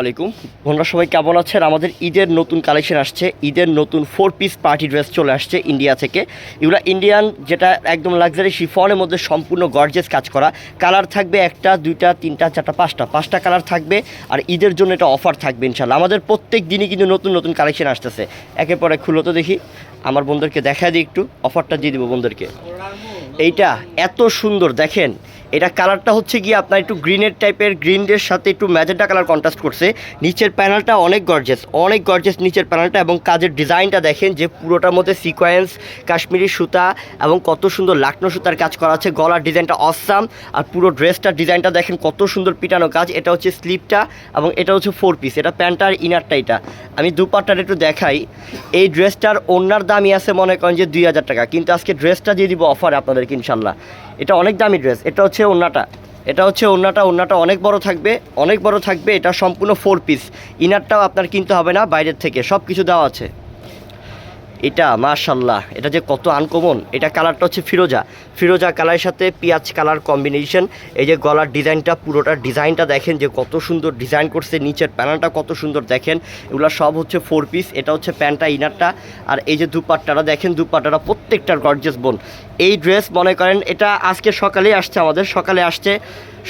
আলাইকুম। বন্ধুরা সবাই কেমন আছেন? আমাদের ঈদের নতুন কালেকশন আসছে। ঈদের নতুন ফোর পিস পার্টি ড্রেস চলে আসছে ইন্ডিয়া থেকে। এগুলো ইন্ডিয়ান যেটা একদম লাক্সারি শিফনের মধ্যে সম্পূর্ণ গর্জেস কাজ করা। কালার থাকবে একটা, দুইটা, তিনটা, চারটা, পাঁচটা। পাঁচটা কালার থাকবে আর ঈদের জন্য এটা অফার থাকবে ইনশাল্লাহ আমাদের প্রত্যেক দিনই কিন্তু নতুন নতুন কালেকশন আসতেছে। একের পরে খুলো তো দেখি। আমার বন্ধুদেরকে দেখা দিই একটু। অফারটা দিয়ে দিব বন্ধুদেরকে। এইটা এত সুন্দর, দেখেন। এটা কালারটা হচ্ছে গিয়ে আপনার একটু গ্রিনের টাইপের গ্রিনের সাথে একটু ম্যাজেন্টা কালার কন্ট্রাস্ট করছে। নিচের প্যানেলটা অনেক গর্জেস অনেক গর্জেস নিচের প্যানেলটা এবং কাজের ডিজাইনটা দেখেন যে পুরোটার মধ্যে সিকোয়েন্স কাশ্মীরি সুতা এবং কত সুন্দর লাকনো সুতার কাজ করা আছে। গলার ডিজাইনটা অসাম আর পুরো ড্রেসটার ডিজাইনটা দেখেন কত সুন্দর পিটানো কাজ। এটা হচ্ছে স্লিপটা এবং এটা হচ্ছে ফোর পিস এটা প্যান্টটা আর ইনারটা এটা। আমি দুপাট্টার একটু দেখাই। এই ড্রেসটার ওনার দামই আছে মনে করেন যে দুই হাজার টাকা। কিন্তু আজকে ড্রেসটা দিয়ে দিব অফারে আপনাদেরকে ইনশাল্লাহ। এটা অনেক দামি ড্রেস। এটা হচ্ছে অন্যটা এটা হচ্ছে ওড়নাটা ওড়নাটা অনেক বড় থাকবে। অনেক বড় থাকবে। এটা সম্পূর্ণ ফোর পিস ইনারটাও আপনার কিনতে হবে না বাইরের থেকে। সব কিছু দেওয়া আছে। এটা মাশাল্লাহ এটা যে কত আনকমন এটা কালারটা হচ্ছে ফিরোজা। ফিরোজা কালারের সাথে পেঁয়াজ কালার কম্বিনেশন এই যে গলার ডিজাইনটা, পুরোটা ডিজাইনটা দেখেন যে কত সুন্দর ডিজাইন করছে, নিচের প্যানেলটা কত সুন্দর দেখেন, এগুলো সব হচ্ছে ফোর পিস এটা হচ্ছে প্যান্টটা ইনারটা আর এই যে দুপাট্টাটা দেখেন, দুপাট্টাটা প্রত্যেকটার গর্জেস বোন এই ড্রেস মনে করেন, এটা আজকে সকালেই আসছে আমাদের, সকালে আসছে,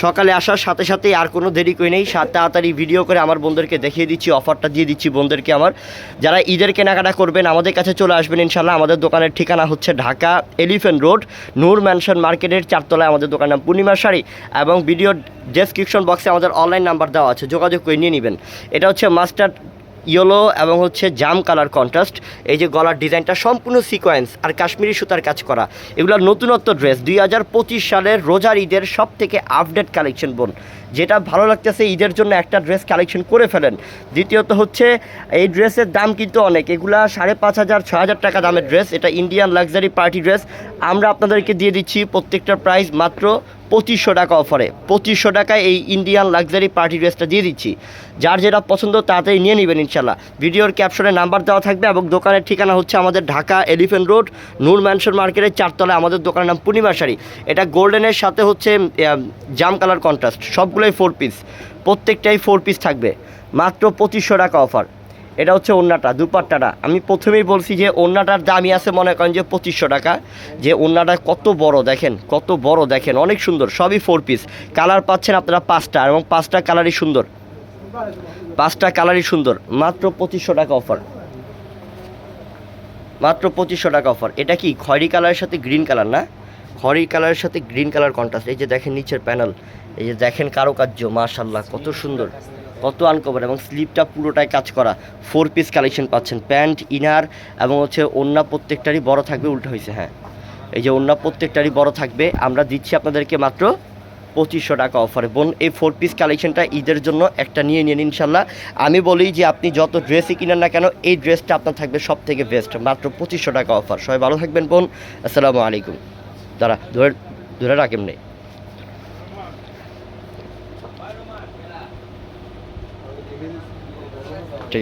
সকালে আসার সাথে সাথেই আর কোনো দেরি করে নেই, সাত তাড়াতাড়ি ভিডিও করে আমার বন্ধুদেরকে দেখিয়ে দিচ্ছি অফারটা দিয়ে দিচ্ছি বন্ধুদেরকে আমার। যারা ঈদের কেনাকাটা করবেন, আমাদের কাছে চলে আসবেন ইনশাল্লাহ আমাদের দোকানের ঠিকানা হচ্ছে Dhaka Elephant Road, Noor Mansion মার্কেটের চারতলায় আমাদের দোকানের নাম পূর্ণিমা শাড়ি এবং ভিডিও ডেসক্রিপশন বক্সে আমাদের অনলাইন নাম্বার দেওয়া আছে, যোগাযোগ করে নিয়ে নেবেন। এটা হচ্ছে মাস্টার ইয়েলো এবং হচ্ছে জাম কালার কন্ট্রাস্ট এই যে গলার ডিজাইনটা সম্পূর্ণ সিকোয়েন্স আর কাশ্মীরি সুতার কাজ করা। এগুলো নতুনত্ব ড্রেস দুই হাজার পঁচিশ সালের রোজার ঈদের সব থেকে আপডেট কালেকশন বোন। যেটা ভালো লাগতেছে, ঈদের জন্য একটা ড্রেস কালেকশন করে ফেলেন। দ্বিতীয়ত হচ্ছে, এই ড্রেসের দাম কিন্তু অনেক। এগুলা সাড়ে পাঁচ হাজার ছ হাজার টাকা দামের ড্রেস এটা ইন্ডিয়ান লাক্সারি পার্টি ড্রেস আমরা আপনাদেরকে দিয়ে দিচ্ছি প্রত্যেকটার প্রাইস মাত্র পঁচিশশো টাকা অফারে পঁচিশশো টাকায় এই ইন্ডিয়ান লাক্সারি পার্টি ড্রেসটা দিয়ে দিচ্ছি। যার যেটা পছন্দ, তাড়াতাড়ি নিয়ে নেবেন ইনশাল্লাহ ভিডিওর ক্যাপশনে নাম্বার দেওয়া থাকবে এবং দোকানের ঠিকানা হচ্ছে আমাদের Dhaka Elephant Road Noor Mansion মার্কেটের চারতলায়। আমাদের দোকানের নাম পূর্ণিমা শাড়ি। এটা গোল্ডেনের সাথে হচ্ছে জাম কালার কন্ট্রাস্ট সবগুলোই ফোর পিস প্রত্যেকটাই ফোর পিস থাকবে। মাত্র পঁচিশশো টাকা অফার এটা হচ্ছে ওন্নাটা দুপাট্টাটা। আমি প্রথমেই বলছি যে ওন্নাটার দামই আছে, মনে করেন যে পঁচিশশো টাকা। যে ওন্নাটা কত বড় দেখেন, কত বড় দেখেন, অনেক সুন্দর, সবই ফোর পিস কালার পাচ্ছেন আপনারা পাঁচটা, এবং পাঁচটা কালারই সুন্দর। পাঁচটা কালারই সুন্দর। মাত্র পঁচিশশো টাকা অফার মাত্র পঁচিশশো টাকা অফার এটা কি খয়রি কালারের সাথে গ্রিন কালার না? খয়রি কালারের সাথে গ্রিন কালার কন্ট্রাস্ট এই যে দেখেন নিচের প্যানেল এই যে দেখেন কারুকার্য মাশাল্লাহ কত সুন্দর, কত আনকভার এবং স্লিপটা পুরোটাই কাজ করা ফোর পিস কালেকশন পাচ্ছেন, প্যান্ট, ইনার, এবং হচ্ছে অন্য প্রত্যেকটারই বড় থাকবে, উল্টো হয়েছে হ্যাঁ। এই যে অন্য প্রত্যেকটারই বড় থাকবে, আমরা দিচ্ছি আপনাদেরকে মাত্র পঁচিশশো টাকা অফারে বোন, এই ফোর পিস কালেকশনটা ঈদের জন্য একটা নিয়ে নিন ইনশাল্লাহ আমি বলি যে আপনি যত ড্রেসই কিনেন না কেন, এই ড্রেসটা আপনার থাকবে সব থেকে বেস্ট মাত্র পঁচিশশো টাকা অফার সবাই ভালো থাকবেন, বোন। আসসালামু আলাইকুম। দাঁড়া ধরে ধরে রাখেন নেই ঠিক আছে।